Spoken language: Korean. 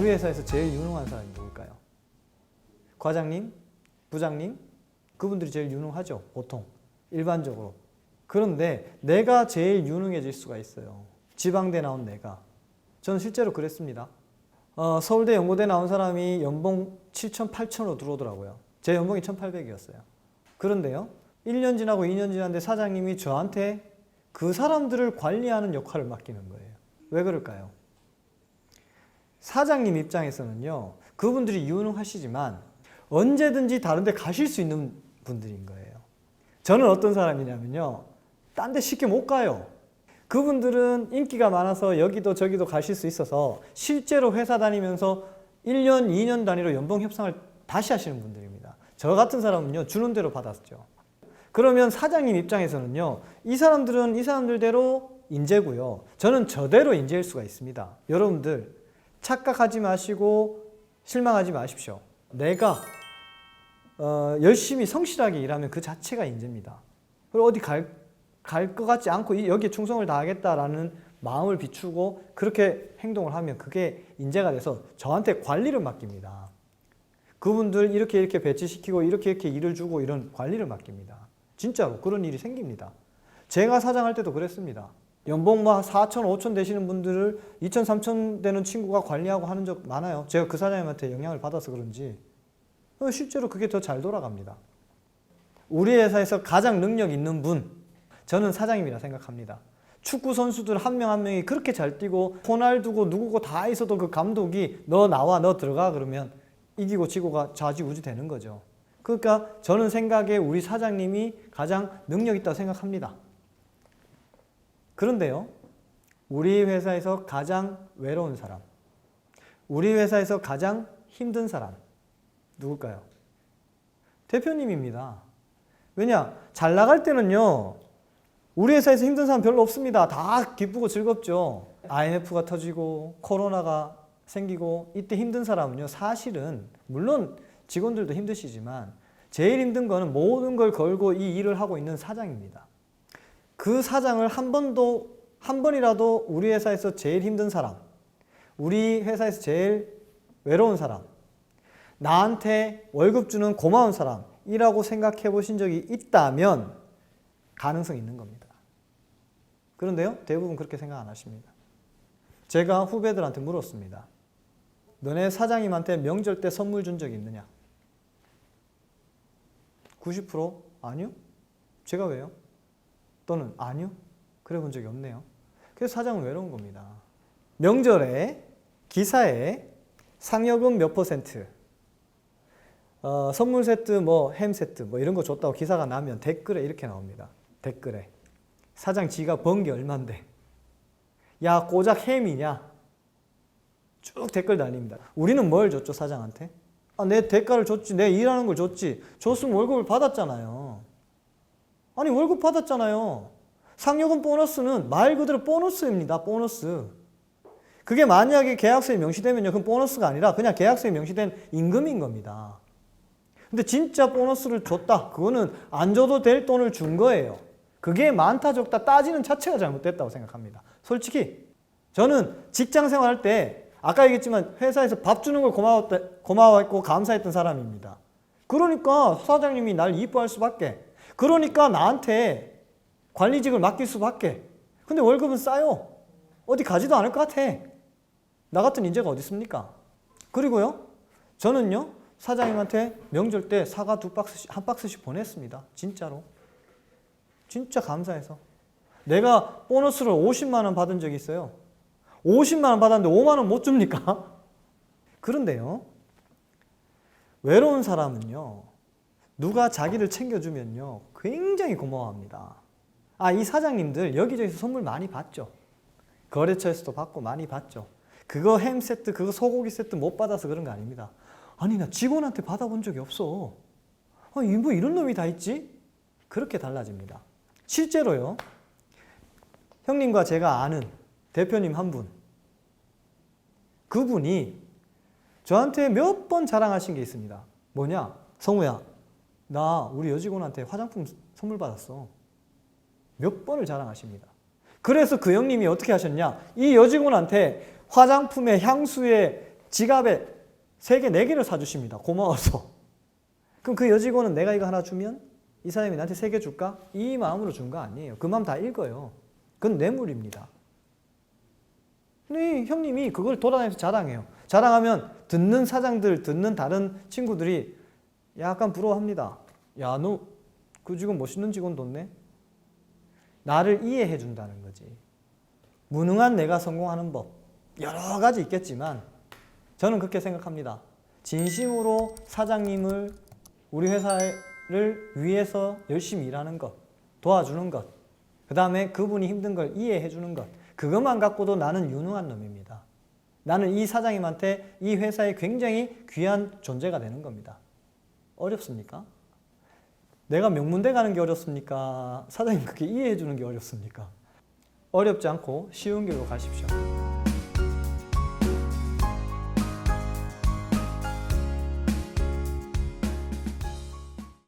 우리 회사에서 제일 유능한 사람이 누굴까요? 과장님? 부장님? 그분들이 제일 유능하죠, 보통. 일반적으로. 그런데 내가 제일 유능해질 수가 있어요. 지방대 나온 내가. 저는 실제로 그랬습니다. 어, 서울대 연고대 나온 사람이 연봉 7천, 8천으로 들어오더라고요. 제 연봉이 1,800이었어요. 그런데요, 1년 지나고 2년 지났는데 사장님이 저한테 그 사람들을 관리하는 역할을 맡기는 거예요. 왜 그럴까요? 사장님 입장에서는요, 그분들이 유능하시지만 언제든지 다른 데 가실 수 있는 분들인 거예요. 저는 어떤 사람이냐면요, 딴 데 쉽게 못 가요. 그분들은 인기가 많아서 여기도 저기도 가실 수 있어서 실제로 회사 다니면서 1년, 2년 단위로 연봉 협상을 다시 하시는 분들입니다. 저 같은 사람은요, 주는 대로 받았죠. 그러면 사장님 입장에서는요, 이 사람들은 이 사람들대로 인재고요. 저는 저대로 인재일 수가 있습니다. 여러분들, 착각하지 마시고 실망하지 마십시오. 내가 어, 열심히 성실하게 일하면 그 자체가 인재입니다. 그리고 어디 갈 갈 것 같지 않고 이- 여기에 충성을 다하겠다라는 마음을 비추고 그렇게 행동을 하면 그게 인재가 돼서 저한테 관리를 맡깁니다. 그분들 이렇게 이렇게 배치시키고 이렇게 이렇게 일을 주고 이런 관리를 맡깁니다. 진짜로 그런 일이 생깁니다. 제가 사장할 때도 그랬습니다. 연봉 뭐 4천, 5천 되시는 분들을 2천, 3천 되는 친구가 관리하고 하는 적 많아요. 제가 그 사장님한테 영향을 받아서 그런지 어, 실제로 그게 더 잘 돌아갑니다. 우리 회사에서 가장 능력 있는 분, 저는 사장님이라 생각합니다. 축구 선수들 한명한 명이 그렇게 잘 뛰고 호날두고 누구고 다 있어도 그 감독이 너 나와 너 들어가 그러면 이기고 지고가 좌지우지 되는 거죠. 그러니까 저는 생각에 우리 사장님이 가장 능력 있다고 생각합니다. 그런데요, 우리 회사에서 가장 외로운 사람, 우리 회사에서 가장 힘든 사람 누굴까요? 대표님입니다. 왜냐? 잘 나갈 때는요, 우리 회사에서 힘든 사람 별로 없습니다. 다 기쁘고 즐겁죠. IMF가 터지고 코로나가 생기고 이때 힘든 사람은요, 사실은 물론 직원들도 힘드시지만 제일 힘든 거는 모든 걸 걸고 이 일을 하고 있는 사장입니다. 그 사장을 한 번도 한 번이라도 우리 회사에서 제일 힘든 사람, 우리 회사에서 제일 외로운 사람, 나한테 월급 주는 고마운 사람이라고 생각해 보신 적이 있다면 가능성이 있는 겁니다. 그런데요, 대부분 그렇게 생각 안 하십니다. 제가 후배들한테 물었습니다. 너네 사장님한테 명절 때 선물 준 적이 있느냐? 90% 아니요? 제가 왜요? 또는 아니요? 그래 본 적이 없네요. 그래서 사장은 외로운 겁니다. 명절에 기사에 상여금 몇 퍼센트, 어, 선물 세트, 뭐 햄 세트, 뭐 이런 거 줬다고 기사가 나면 댓글에 이렇게 나옵니다. 댓글에 사장 지가 번 게 얼만데, 야 고작 햄이냐? 쭉 댓글 달립니다. 우리는 뭘 줬죠 사장한테? 아, 내 대가를 줬지, 내 일하는 걸 줬지. 줬으면 월급을 받았잖아요. 아니 월급 받았잖아요. 상여금 보너스는 말 그대로 보너스입니다. 보너스. 그게 만약에 계약서에 명시되면요, 그건 보너스가 아니라 그냥 계약서에 명시된 임금인 겁니다. 근데 진짜 보너스를 줬다. 그거는 안 줘도 될 돈을 준 거예요. 그게 많다 적다 따지는 자체가 잘못됐다고 생각합니다. 솔직히 저는 직장 생활할 때 아까 얘기했지만 회사에서 밥 주는 걸 고마웠다, 고마워했고 감사했던 사람입니다. 그러니까 사장님이 날 이뻐할 수밖에. 그러니까 나한테 관리직을 맡길 수밖에. 근데 월급은 싸요. 어디 가지도 않을 것 같아. 나 같은 인재가 어디 있습니까? 그리고요, 저는요, 사장님한테 명절 때 사과 두 박스씩, 한 박스씩 보냈습니다. 진짜로. 진짜 감사해서. 내가 보너스를 50만 원 받은 적이 있어요. 50만 원 받았는데 5만 원 못 줍니까? 그런데요, 외로운 사람은요, 누가 자기를 챙겨주면요, 굉장히 고마워합니다. 아, 이 사장님들 여기저기서 선물 많이 받죠. 거래처에서도 받고 많이 받죠. 그거 햄 세트, 그거 소고기 세트 못 받아서 그런 거 아닙니다. 아니, 나 직원한테 받아본 적이 없어. 아, 이뭐 이런 놈이 다 있지? 그렇게 달라집니다. 실제로요, 형님과 제가 아는 대표님 한 분, 그분이 저한테 몇 번 자랑하신 게 있습니다. 뭐냐? 성우야, 나 우리 여직원한테 화장품 선물 받았어. 몇 번을 자랑하십니다. 그래서 그 형님이 어떻게 하셨냐? 이 여직원한테 화장품에 향수에 지갑에 세 개, 네 개를 사주십니다. 고마워서. 그럼 그 여직원은 내가 이거 하나 주면 이 사람이 나한테 세 개 줄까? 이 마음으로 준 거 아니에요. 그 마음 다 읽어요. 그건 뇌물입니다. 근데 이 형님이 그걸 돌아다니면서 자랑해요. 자랑하면 듣는 사장들, 듣는 다른 친구들이 약간 부러워합니다. 야, 너 그 직원 멋있는 직원 뒀네? 나를 이해해 준다는 거지. 무능한 내가 성공하는 법. 여러 가지 있겠지만 저는 그렇게 생각합니다. 진심으로 사장님을 우리 회사를 위해서 열심히 일하는 것, 도와주는 것, 그 다음에 그분이 힘든 걸 이해해 주는 것, 그것만 갖고도 나는 유능한 놈입니다. 나는 이 사장님한테 이 회사에 굉장히 귀한 존재가 되는 겁니다. 어렵습니까? 내가 명문대 가는 게 어렵습니까? 사장님 그렇게 이해해 주는 게 어렵습니까? 어렵지 않고 쉬운 길로 가십시오.